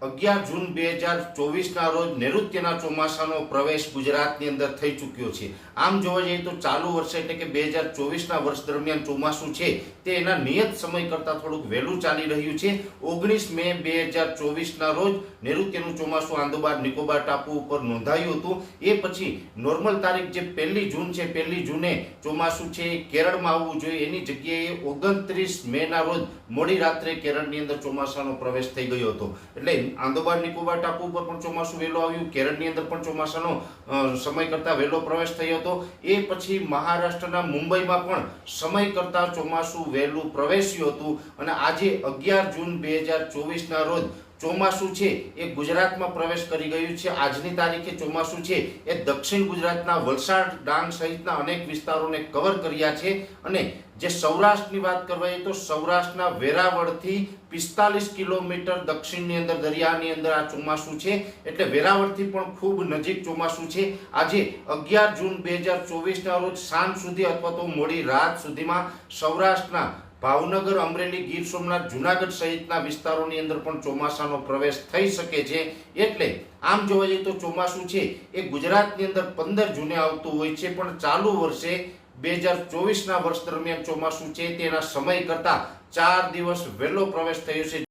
અગિયાર જૂન બે હજાર ચોવીસના રોજ નૈઋત્યના ચોમાસાનો પ્રવેશ ગુજરાતની અંદર થઈ ચૂક્યો છે. આમ જોવા જઈએ તો ચાલુ વર્ષે એટલે કે બે હજાર ચોવીસના વર્ષ દરમિયાન ચોમાસું છે તે એના નિયત સમય કરતાં થોડુંક વહેલું ચાલી રહ્યું છે. ઓગણીસ મે બે હજાર ચોવીસના રોજ નૈઋત્યનું ચોમાસું આંદોબાર નિકોબાર ટાપુ ઉપર નોંધાયું હતું. એ પછી નોર્મલ તારીખ જે પહેલી જૂન છે, પહેલી જૂને ચોમાસું છે એ કેરળમાં આવવું જોઈએ. એની જગ્યાએ ઓગણત્રીસ મેના રોજ મોડી રાત્રે કેરળની અંદર ચોમાસાનો પ્રવેશ થઈ ગયો હતો. એટલે આંદોબાર નિકોબાર ટાપુ ઉપર પણ ચોમાસું વહેલો આવ્યું. કેરળની અંદર પણ ચોમાસાનો સમય કરતાં વહેલો પ્રવેશ થયો હતો. એ પછી મહારાષ્ટ્રના મુંબઈમાં પણ સમય કરતાં ચોમાસું વહેલું પ્રવેશ્યું હતું. અને આજે અગિયાર જૂન બે હજાર ચોવીસના રોજ ચોમાસું છે, એ ગુજરાતમાં પ્રવેશ કરી ગયું છે. આજની તારીખે ચોમાસું છે, એ દક્ષિણ ગુજરાતના વલસાડ, ડાંગ સહિતના અનેક વિસ્તારોને કવર કર્યા છે. અને જે સૌરાષ્ટ્રની વાત કરવાય તો સૌરાષ્ટ્રના વેરાવળથી પિસ્તાલીસ કિલોમીટર દક્ષિણની અંદર, દરિયાની અંદર આ ચોમાસું છે. એટલે વેરાવળથી પણ ખૂબ નજીક ચોમાસું છે. આજે અગિયાર જૂન બે હજાર ચોવીસના રોજ સાંજ સુધી અથવા તો મોડી રાત સુધીમાં સૌરાષ્ટ્રના ભાવનગર, અમરેલી, ગીર સોમનાથ, જુનાગઢ સહિતના વિસ્તારોની અંદર પણ ચોમાસાનો પ્રવેશ થઈ શકે છે. એટલે આમ જોવા જઈએ તો ચોમાસું છે એ ગુજરાતની અંદર પંદર જૂને આવતું હોય છે, પણ ચાલુ વર્ષે બે હજાર ચોવીસના વર્ષ દરમિયાન ચોમાસું છે તેના સમય કરતાં ચાર દિવસ વહેલો પ્રવેશ થયો છે.